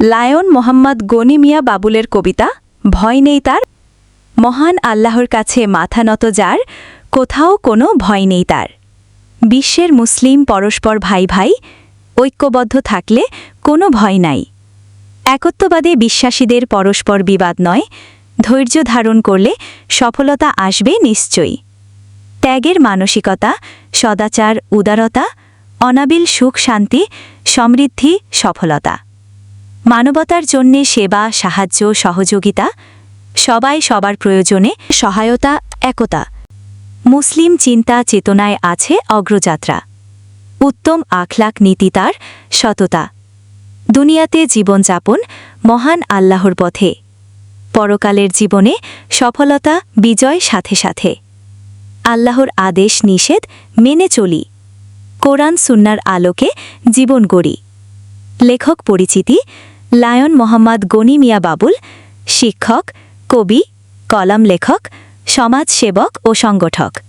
Lion Mohammad Gani Mia বাবুলের কবিতা, ভয় নেই তার। মহান আল্লাহর কাছে মাথা নত যার, কোথাও কোনো ভয় নেই তার। বিশ্বের মুসলিম পরস্পর ভাই ভাই, ঐক্যবদ্ধ থাকলে কোনো ভয় নাই। একত্ববাদে বিশ্বাসীদের পরস্পর বিবাদ নয়, ধৈর্য ধারণ করলে সফলতা আসবে নিশ্চয়ই। ত্যাগের মানসিকতা, সদাচার, উদারতা, অনাবিল সুখ শান্তি, সমৃদ্ধি, সফলতা। মানবতার জন্যে সেবা, সাহায্য, সহযোগিতা সবাই সবার প্রয়োজনে সহায়তা, একতা। মুসলিম চিন্তা চেতনায় আছে অগ্রযাত্রা। উত্তম আখলাক নীতি তার সততা। দুনিয়াতে জীবনযাপন মহান আল্লাহর পথে। পরকালের জীবনে সফলতা, বিজয় সাথে সাথে। আল্লাহর আদেশ নিষেধ মেনে চলি। কোরআন সুন্নার আলোকে জীবন গড়ি। লেখক পরিচিতি লায়ন মোহাম্মদ গনি মিয়া বাবুল শিক্ষক কবি কলাম লেখক সমাজসেবক ও সংগঠক।